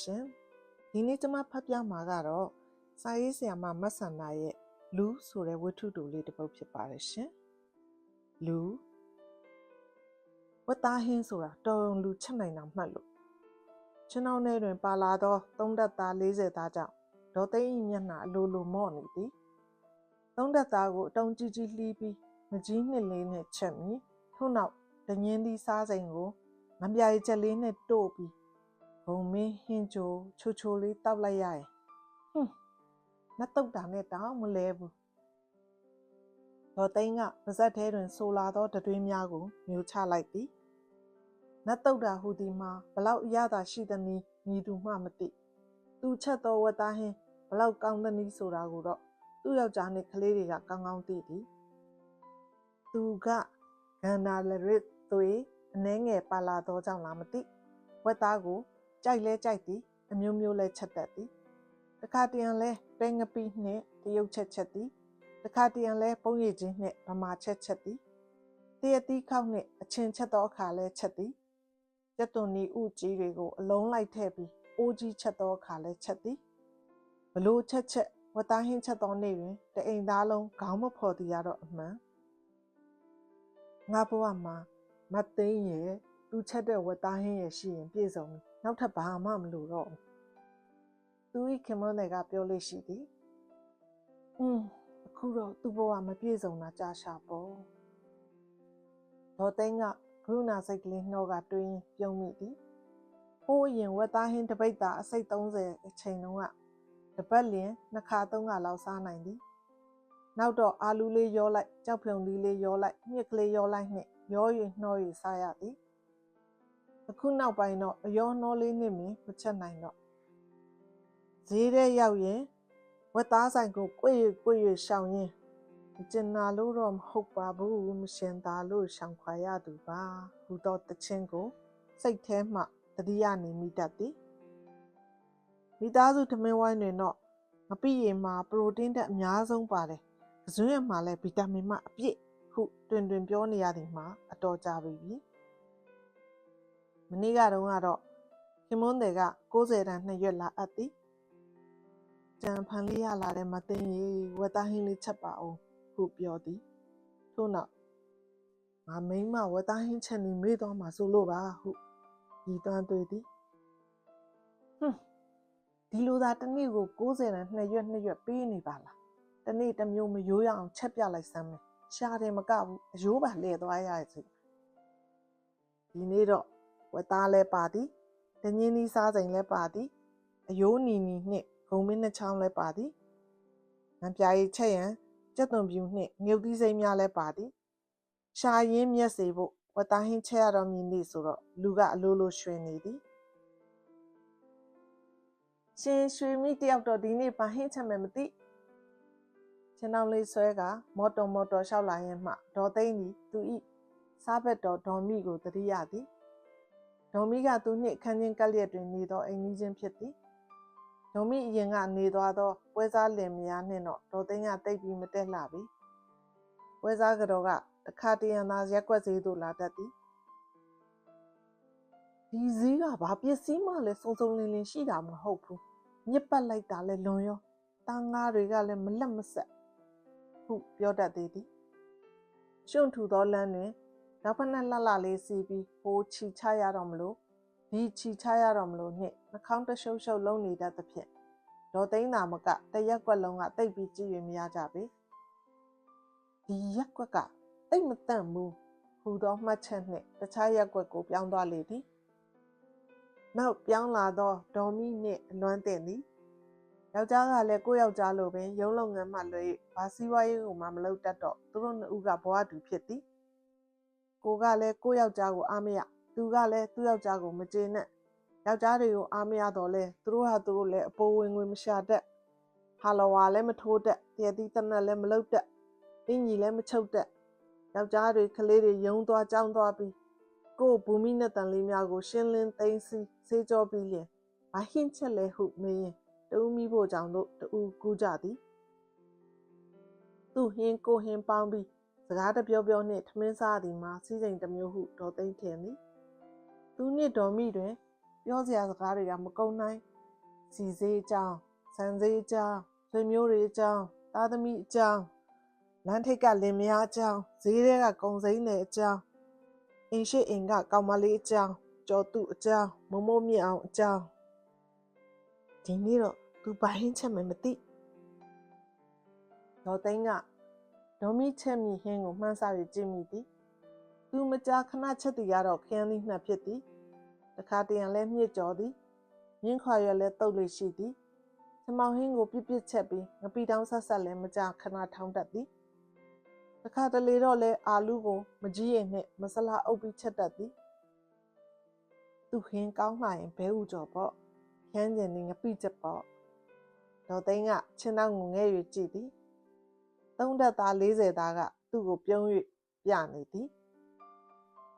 ရှင်ဒီနေ့ကျွန်မဖတ်ပြမှာကတော့စာရေးဆရာမမတ်ဆန္ဒရဲ့လူဆိုတဲ့ဝတ္ထုတူလေးတစ်ပုဒ်ဖြစ်ပါတယ်ရှင်လူဝတ်သားဟင်းဆိုတာတော်ရုံလူချက်နိုင်တာမှတ်လို့ကျွန်တော်နဲ့တွင်ပါလာသောသုံးသက်သား40သားကြောင့်ဒေါ်သိန်းဤမျက်နှာအလိုလိုမော့နေသည်သုံးသက်သားကိုအတုံးကြီးကြီးလှီးပြီးမကြီးနှစ်လေးနဲ့ချက်မိထို့နောက်ဒညင်းသီးစားစိမ်ကိုငပြားချက်လေးနဲ့တို့ပြီး ဂုံမင်းဟင်းချိုချိုချိုလေးတောက်လိုက်ရရင်ဟွန်းနှက်တုတ်တာနဲ့တောင်မလဲဘူးဒေါ်သိန်းကပါဇက်ထဲတွင်ဆိုလာသောတတွင်းများကိုမျိုးချလိုက်သည်နတ်တုတ်တာဟူသည်မှာဘလောက်အရသာရှိသနည်းမြည်သူမှမသိသူချက်သောဝတ်သားဟင်းဘလောက်ကောင်းသနည်းဆိုတာကိုတော့သူ့ယောက်ျားနဲ့ကလေးတွေကကောင်းကောင်းသိသည်သူကဂန္ဓာလရစ်သွေးအနှဲငယ်ပါလာသောကြောင့်လားမသိဝတ်သားကို ကြိုက်လဲကြိုက်သည်အမျိုးမျိုးလဲချက်တတ်သည်တခါတရံလဲပဲငပိနှင့်တရုတ်ချက်ချက်သည်တခါတရံလဲပုံရည်ချင်းနှင့်ဗမာချက်ချက်သည်တရတိခောက်နှင့်အချင်းချက်သောအခါလဲချက်သည်ကျက်သွန်နီဥကြီးတွေကိုအလုံးလိုက်ထည့်ပြီးအိုးကြီးချက်သောအခါလဲချက်သည်ဘလို့ချက်ချက်ဝတ်သားဟင်းချက်သောနေ့တွင်တအိမ်သားလုံးခေါင်းမဖော်သည်ရတော့အမှန်ငါဘဝမှာမသိန်းရဲ့ သူချက်တဲ့ဝတ်သားဟင်းရဲ့ရှိရင်ပြည့်စုံပြီနောက်ထပ်ဘာမှမလိုတော့ဘူးသူဤခင်မွန်းတွေကပြောလို့ရှိသည်อืมအခုတော့သူ့ဘဝမပြည့်စုံတာကြာရှာပေါ့ဒေါ်သိန်းကကရုဏာစိတ်ကလေးနှောကတွေးရင်ပြုံးမိသည်ဟိုးအရင်ဝက်သားဟင်းတစ်ပိတ်တာအစိတ်30အချိန်တုန်းကတပတ်လျင်နှစ်ခါသုံးခါလောက်စားနိုင်သည်နောက်တော့အာလူးလေးရောလိုက်ကြောက်ဖြုံလေးလေးရောလိုက်မြစ်ကလေးရောလိုက်နှင့်ရော၍နှော၍စားရသည် အခုနောက်ပိုင်းတော့အယောနှောလေးနဲ့မင်းမချက်နိုင်တော့ဈေးထဲရောက်ရင်ဝက်သားဆိုင်ကိုကိုွေ့၍ကိုွေ့၍ရှောင်ရင်မကျင်နာလို့တော့မဟုတ်ပါဘူးမရှင်သာလို့ရှောင်ခွာရသူပါဟူသောတခြင်းကိုစိတ်ထဲမှတတိယနေမိတတ်သည်မိသားစုထမင်းဝိုင်းတွင်တော့ငပိရည်မှာပရိုတင်းဓာတ်အများဆုံးပါတယ်။ဇွန်းရမှာလည်းဗီတာမင်မှအပြည့်ဟုတွင်တွင်ပြောနေရသည်မှာအတော်ကြာပြီပြီ။ မနေ့ကတော့ကတော့ခင်မွန်းတွေက60တန်းနှစ်ရွက်လာအပ်သည်။ကြံဖန်လေးရလာတဲ့မသိရင်ဝက်သားဟင်းလေးချက်ပါအောင်ဟုပြောသည်။ထို့နောက်ငါမိမဝက်သားဟင်းချက်နေမေးသွားမှာဆိုလို့ပါဟုရည်သွမ်းသွေးသည်။ဟွန်းဒီလိုသာတစ်နေ့ကို60တန်းနှစ်ရွက်နှစ်ရွက်ပေးနေပါလား။တစ်နေ့တစ်မျိုးမရိုးရအောင်ချက်ပြလိုက်စမ်းမယ်။ရှားတယ်မကဘူးအယိုးပါလဲသွားရရဲ့ဒီနေ့တော့ ဝက်သားလဲပါသည်။တငင်းသီးစားစိမ်လဲပါသည်။အယိုးနီနီနှင့်ဂုံမင်းနှချောင်းလဲပါသည်။ငံပြားရီချက်ရန်ကြက်သွန်ပြူနှင့်ငုတ်သီးစိမ်းများလဲပါသည်။ရှာရင်းမျက်စေဖို့ဝက်သားဟင်းချက်ရတော့မည်နေ့ဆိုတော့လူကအလိုလိုရွှင်နေသည်။ရှင်ရွှေမိတယောက်တော့ဒီနေ့ဘာဟင်းချက်မယ်မသိ။ချင်းအောင်လေးဆွဲကမော်တော်မော်တော်လျှောက်လာရင်မှဒေါ်သိန်းသည်သူဤစားဘက်တော်ဒေါ်မိကိုတတိယသည်။ ဒေါ်မိကသူနှင့်ခန်းချင်းကက်လျက်တွင်နေသောအိမ်ကြီးချင်းဖြစ်သည်။ဒေါ်မိအရင်ကနေသွားသောပွဲစားလင်မယားနှင့်တော့ဒေါ်သိန်းကတိတ်ပြီးမတက်လှပြီ။ပွဲစားကတော့ကတခါတရံသာရက်ွက်စေးသို့လာတတ်သည်ဒီဈေးကဘာပစ္စည်းမှလည်းစုံစုံလင်လင်ရှိတာမဟုတ်ဘူးညစ်ပတ်လိုက်တာလည်းလွန်ရောတန်ငါးတွေကလည်းမလက်မဆက်ဟုပြောတတ်သေးသည်ရှုံထူသောလမ်းတွင် နောက်ဖက်နှက်လှလှလေးစီးပြီးဟိုချီချရတော့မလို့ဒီချီချရတော့မလို့နှင့်နှာခေါင်းတရှုပ်ရှုပ်လုံးနေတတ်သဖြင့်ဒေါ်သိန်းသာမကတရက်ကွက်လုံးကတိတ်ပြီးကြည့်ရမရကြပေဒီရက်ကွက်ကတိတ်မတန့်ဘူးဟူသောမှတ်ချက်နှင့်တခြားရက်ကွက်ကိုပြောင်းသွားလေသည်နောက်ပြောင်းလာသောဒေါ်မီနှင့်အလွမ်းတင်သည်ယောက်ျားကလည်းကိုယ့်ယောက်ျားလိုပင်ရုံးလုပ်ငန်းမှလွဲဘာစည်းဝါးရေးကိုမှမလုပ်တတ်တော့သူတို့နှစ်ဦးကဘဝတူဖြစ်သည် ကိုကလည်းကိုယ့်ယောက်ျားကိုအားမရသူကလည်းသူ့ယောက်ျားကိုမကျေနပ်ယောက်ျားတွေကိုအားမရတော့လဲသူတို့ဟာသူတို့လည်းအပိုးဝင်ငွေမရှာတတ်ဟာလဝါလည်းမထိုးတတ်တရတိတနက်လည်းမလုပ်တတ်အင်ကြီးလည်းမချုပ်တတ်ယောက်ျားတွေကလေးတွေယုံသွားကြောင်းသွားပြီးကိုဘူမိနဲ့တန်လေးများကို ရှင်းလင်းသိမ်းစီဆေးကြောပြီးလျင်ဘာဟင်းချက်လဲဟုမေးရင်တူးမိဖို့ကြောင့်တို့တူကူးကြသည်သူ့ဟင်းကိုဟင်းပေါင်းပြီး စကားတပြောပြောနှင့်ထမင်းစားသည်မှာစီးစိမ်တစ်မျိုးဟုဒေါ်သိမ့်ထင်သည်သူနှင့်ဒေါ်မိတွင် ပြောစရာစကားတွေကမကုန်နိုင်စီစေးအကြောင်းဆန်စေးအကြောင်းဆွေမျိုးတွေအကြောင်းသားသမီးအကြောင်းလမ်းထိပ်ကလင်မယားအကြောင်းဈေးထဲကကုံစိမ်းတွေအကြောင်းအိမ်ရှိအိမ်ကကောင်မလေးအကြောင်းကျော်သူအကြောင်းမမိုးမြင့်အောင်အကြောင်းဒီနေ့တော့သူဘာဟင်းချက်မှမသိဒေါ်သိန်းက ဒေါ်မီချက်မိဟင်းကိုမှန်းဆ၍ကြည့်မိသည်သူမကြာခဏချက်သည်ကတော့ခရမ်းသီးနှက်ဖြစ်သည်တခါတရံလဲမြင့်ကြော်သည်မြင်းခွာရွက်လဲတုတ်လေးရှိသည်စမောင်ဟင်းကိုပြစ်ပြစ်ချက်ပြီးငပီတောင်းဆက်ဆက်လဲမကြာခဏထောင်းတတ်သည်တခါတလေတော့လဲအာလူးကိုမကြီးရင်နဲ့မဆလာအုပ်ပြီးချက်တတ်သည်သူဟင်းကောင်းလာရင်ဘဲဥကြော်ပေါ့ခန်းကျင်နေငပိချက်ပေါ့ဒေါ်သိန်းကချင်းနောက်ငုံငဲ့၍ကြည့်သည် သုံးသက်သား40သားကသူ့ကိုပြုံး၍ပြနေသည်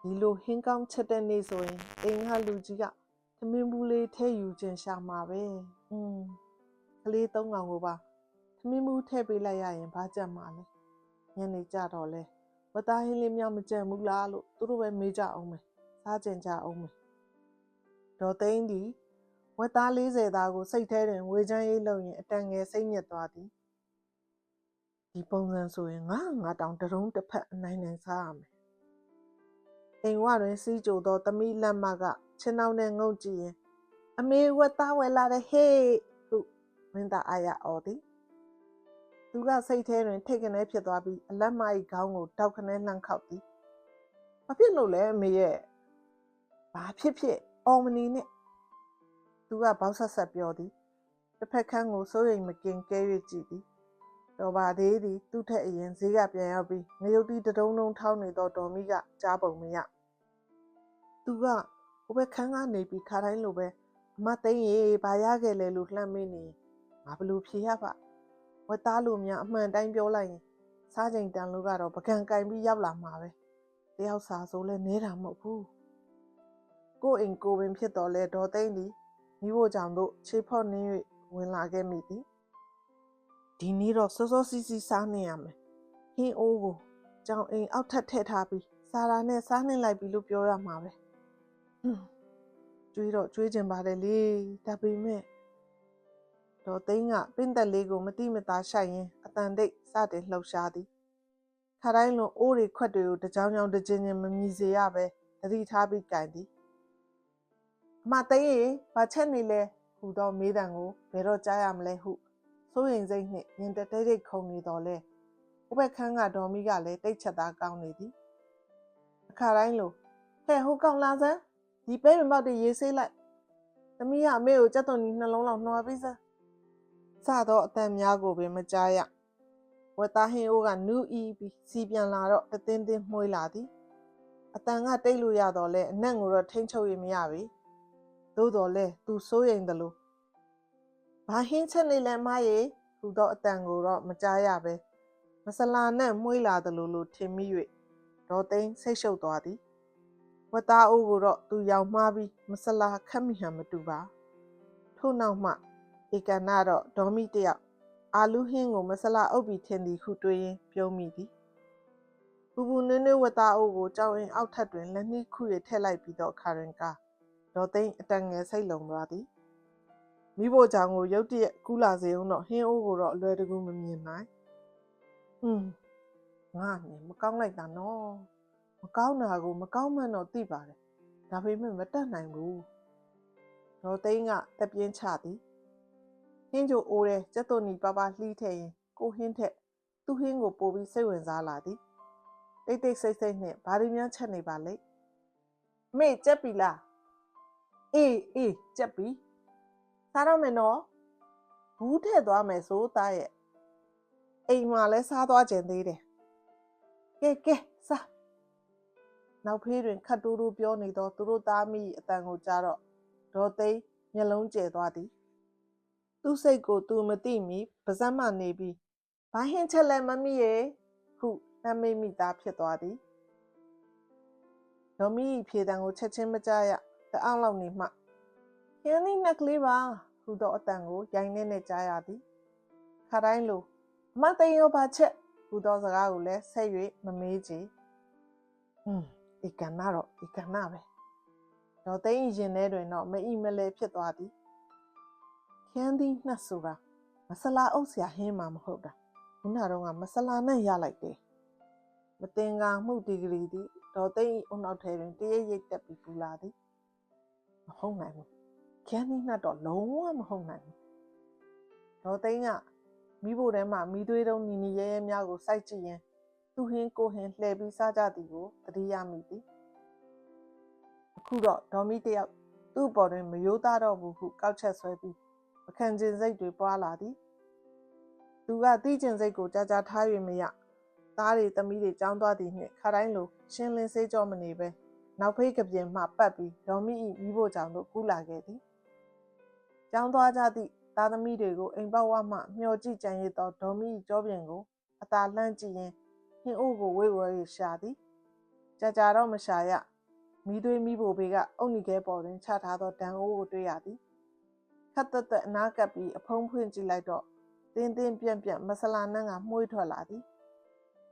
ဒီလိုဟင်းကောင်းချက်တဲ့နေ့ဆိုရင်အိမ်ကလူကြီးကသမင်းဘူးလေးထဲယူခြင်းရှာမှာပဲอืมကလေးသုံးကောင်ကိုပါသမင်းဘူးထည့်ပေးလိုက်ရရင်ဘာကြက်မှာလဲညနေကြတော့လဲဝတ်သားဟင်းလေးမြောက်မကြက်ဘူးလားလို့သူတို့ပဲမေးကြအောင်မယ်စားကြင်ကြအောင်မယ်ဒေါ်သိန်းဒီဝတ်သား40သားကိုစိတ်ထဲတွင်ဝေချမ်းရေးလုပ်ရင်အတန်ငယ်စိတ်ညစ်သွားသည် ဒီပုံစံဆိုရင်ငါငါတောင်တရုံးတစ်ဖက်အနိုင်နိုင်စားရမယ်အိမ်ဝတွင်စီးကြိုသောသမီးလက်မကချင်းနှောင်းနဲ့ငုံကြည့်ရင် အမေဝတ်သားဝယ်လာတဲ့ဟေးဟုမင်းသားအာရအော်သည်သူကစိတ်ထဲတွင်ထိတ်ကနေဖြစ်သွားပြီးအလက်မ၏ခေါင်းကိုတောက်ခနဲလှမ်းခောက်သည်ဘာဖြစ်လို့လဲအမေရဲ့ဘာဖြစ်ဖြစ်အော်မနီနဲ့သူကဘောက်ဆက်ဆက်ပြောသည်တစ်ဖက်ခန်းကိုစိုးရိမ်မကင်ကဲ၍ကြည့်သည် တော်ပါသေးသည်သူ့ထက်အရင်ဈေးကပြန်ရောက်ပြီးငရုတ်တီတတုံးတုံးထောင်းနေသောဒေါ်မီကကြားပုံမရသူကဟိုဘက်ခန်းကနေပြီးခါတိုင်းလိုပဲအမသိန်းရေဘာရခဲ့လဲလို့လှမ်းမေးနေငါဘလို့ဖြေရပါဝတ်သားလို့များအမှန်တိုင်းပြောလိုက်ရင်စားချိန်တန်လို့ကတော့ပကံကင်ပြီးရောက်လာမှာပဲတယောက်စာဆိုလဲနဲတာမဟုတ်ဘူးကိုအိမ်ကိုပင်ဖြစ်တော်လဲဒေါ်သိန်းသည်မိဖို့ကြောင့်တို့ခြေဖော့နှင်း၍ဝင်လာခဲ့မိသည် ဒီနေ့တော့စောစောစီးစီးစားနေရမယ်ဟင်းအိုးကိုကြောင်အိမ်အောက်ထပ်ထည့်ထားပြီးစားတာနဲ့စားနှင်းလိုက်ပြီလို့ပြောရမှာပဲဟွန်းကျွေးတော့ကျွေးကြပါတယ်လေဒါပေမဲ့ဒေါ်သိန်းကပင့်သက်လေးကိုမတိမသားရှိုက်ရင်းအတန်တိတ်စတင်လှုပ်ရှားသည်ခါတိုင်းလွန်အိုးတွေခွက်တွေကိုတကြောင်ကြောင်တကျင်းချင်းမမြည်စေရပဲသတိထားပြီးကြင်သည်အမသိန်းရေဘာချက်နေလဲဟူသောမေးတံကိုဘယ်တော့ကြားရမလဲဟု စိုးရင်စိတ်နှင့်ရင်တတိတ်တိတ်ခုန်နေတော်လဲဟိုဘက်ခန်းကဒေါ်မီကလည်းတိတ်ချက်သားကောင်းနေသည်အခါတိုင်းလိုဟဲ့ဟိုကောင်လာစမ်းဒီပဲမမောက်တွေရေးဆေးလိုက်သမီးကအမေကိုကြက်သွန်ကြီးနှလုံးလောက်နှွားပေးစမ်းစတော့အတန်များကိုပင်မကြားရဝတ်သားဟင်းအိုးကနူးအီးပြီးစီပြန်လာတော့တသင်းသင်းမှွေးလာသည်အတန်ကတိတ်လို့ရတော့လဲအနက်ကိုတော့ထိမ့်ချုပ်ရမရပြီသို့တော်လဲသူစိုးရိမ်တယ်လို့ ဘာဟင်းချက်နေလဲမရေဟူသောအတန်ကိုတော့မကြားရပဲမဆလာနဲ့မှွေးလာတယ်လို့လို့ထင်မိ၍ဒေါ်သိန်းဆိတ်ရှုပ်သွားသည်ဝတ်သားအိုးကိုတော့သူရောင်မှားပြီးမဆလာခက်မိဟန်မတူပါထို့နောက်မှဧကနာတော့ဒေါ်မီတယောက်အာလူဟင်းကိုမဆလာအုပ်ပြီးထင်သည်ဟုတွေးရင်းပြုံးမိသည်ပူပူနွေးနွေးဝတ်သားအိုးကိုကြောင်ရင်အောက်ထပ်တွင်လက်နှီးခုရထည့်လိုက်ပြီးတော့ခါရင်ကာဒေါ်သိန်းအတန်ငယ်စိတ်လုံသွားသည် မိဖို့ကြောင့်ကိုရုတ်တရက်ကူးလာစေအောင်တော့ဟင်းအိုးကိုတော့အလွယ်တကူမမြင်နိုင်။อืมငါနဲ့မကောင်းလိုက်တာနော်။မကောင်းတာကိုမကောင်းမှန်းတော့သိပါတယ်။ဒါပေမဲ့မတတ်နိုင်ဘူး။ဒေါ်သိန်းကတက်ပြင်းချသည်။ဟင်းချိုအိုးတဲ့ကျက်သွန်နီပါပါလှီးထည့်ရင်ကိုဟင်းထက်သူ့ဟင်းကိုပိုပြီးစိတ်ဝင်စားလာသည်။တိတ်တိတ်ဆိတ်ဆိတ်နဲ့ဘာတွေများချက်နေပါလိမ့်။အမေကြက်ပြီလား။အေးအေးကြက်ပြီ။ စားတော့မယ်နော်ဘူးထည့်သွားမယ်ဆိုသားရဲ့အိမ်မှာလဲစားသွားကြသေးတယ်ကဲကဲစားနောက်ဖေးတွင်ခတ်တိုးတိုးပြောနေသောသူတို့သားမိအတန်ကိုကြားတော့ဒေါ်သိန်းမျက်လုံးကျဲသွားသည်သူ့စိတ်ကိုသူမသိမီပါဇက်မှနေပြီးဘာဟင်းချက်လဲမမီရဲ့ဟုနှမိတ်မိသားဖြစ်သွားသည်ဒေါ်မီဖြေတံကိုချက်ချင်းမကြားရတအောင်လောက်နေမှ ခင်းလေးနှက်ကလေးပါဟူသောအတန်ကိုရိုင်းနေနဲ့ကြားရသည်ခါတိုင်းလိုအမသိရောပါချက်ဟူသောစကားကိုလည်းဆက်၍မမေးကြည့်ဟွန်းဧကနာတော့ဧကနာပဲဒေါ်သိန်းရင်ထဲတွင်တော့မအီမလဲဖြစ်သွားသည်ခန်းသည်နှက်ဆိုတာမဆလာအုပ်ဆရာဟင်းမှာမဟုတ်တာခုနတော့ကမဆလာနဲ့ရလိုက်တယ်မတင်ကာမှုဒီဂရီသည်ဒေါ်သိန်း၏အုံနောက်ထဲတွင်တရရိပ်တက်ပြီးပူလာသည်မဟုတ်နိုင်ဘူး ခန်းသည်နှက်တော့လုံးဝမဟုတ်နိုင်ဘူးဒေါ်သိန်းကမိဖို့ထဲမှာမိသွေးတုံးနီနီရဲရဲများကိုစိုက်ကြည့်ရင်သူဟင်းကိုဟင်းလှည့်ပြီးစားကြသည်ကိုသတိရမိသည်အခုတော့ဒေါ်မီတယောက်သူ့ပေါ်တွင်မယိုးသားတော့ဘူးဟုကောက်ချက်ဆွဲပြီးမခံကျင်စိတ်တွေပွားလာသည်သူကတီးကျင်စိတ်ကိုကြာကြာထား၍မရသားတွေသမီးတွေကြောင်းသွားသည်နှင့်ခါတိုင်းလိုရှင်းလင်းစေးကြောမနေပဲနောက်ဖေးကပြင်မှပတ်ပြီးဒေါ်မီ၏မိဖို့ကြောင့်တို့ကူးလာခဲ့သည် ကြောင်းသွားကြသည့်သားသမီးတွေကိုအိမ်ပေါဝမှမျှော်ကြည့်ကြံရသောဒေါ်မီ၏ကြောပြင်ကိုအသာလှမ်းကြည့်ရင်ဟင်းအိုးကိုဝေဝဲ၍ရှာသည်ကြာကြာတော့မရှာရမိသွေးမိဖို့ဘေကအုတ်နီခဲပေါ်တွင်ချထားသောဒံအိုးကိုတွေ့ရသည်ခတ်သက်သက်အနားကပ်ပြီးအဖုံးဖွင့်ကြည့်လိုက်တော့တင်းတင်းပြန့်ပြန့်မဆလာနန်းကမှုှွေးထွက်လာသည်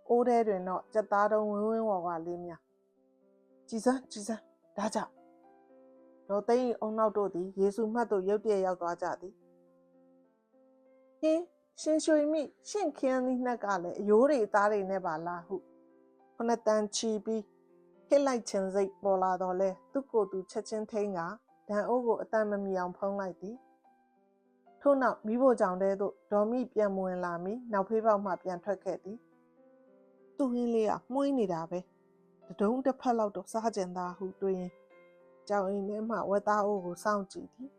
အိုးထဲတွင်တော့ကြက်သားတုံးဝင်းဝင်းဝါဝါလေးများကြည်စမ်းကြည်စမ်းဒါကြောင့် တော့သိန်းအုံနောက်တို့သည်ယေစုမှတ်သို့ရုတ်တရက်ရောက်သွားကြသည်ဟင်းရှင်ရွှေမိရှင့်ခင်းသည့်နှက်ကလည်းအယိုးတွေအသားတွေနဲ့ပါလားဟုခုနှစ်တန်းချီပြီးဟစ်လိုက်ခြင်းစိတ်ပေါ်လာတော့လဲသူ့ကိုယ်သူချက်ချင်းထိန်းကဒံအိုးကိုအတန်မမီအောင်ဖုံးလိုက်သည်ထို့နောက်မိဖို့ကြောင့်တဲသို့ဒေါ်မိပြန်မဝင်လာမီနောက်ဖေးပေါက်မှပြန်ထွက်ခဲ့သည်သူ့ဟင်းလေးကမှုှေးနေတာပဲတဒုံးတစ်ဖက်လောက်တော့စားကြင်သားဟုတွေးရင် ကြောင်အိမ်ထဲမှဝက်သားအိုးကိုစောင့်ကြည့်သည်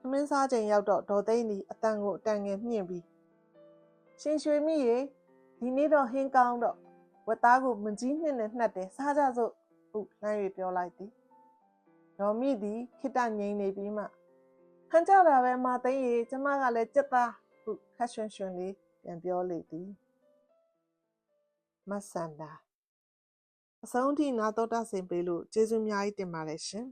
သမင်းစားချိန်ရောက်တော့ဒေါ်သိန်းသည်အတန်ကိုအတန်ငယ်မြင့်ပြီးရှင်ရွှေမိရေဒီနေ့တော့ဟင်းကောင်းတော့ဝက်သားကိုမကြီးနှစ်နဲ့နှက်တယ်စားကြစို့ဟုလှမ်း၍ပြောလိုက်သည်ဒေါ်မိသည်ခိတ္တငိမ့်နေပြီးမှဟန်ကြတာပဲမသိရေကျမကလည်းကြက်သားဟုခက်ရွှင်ရွှင်လေးပြန်ပြောလေသည်မဆန္ဒ အဆုံးထိနာတော်တာဆင်ပေးလို့ကျေးဇူးအများကြီးတင်ပါတယ်ရှင်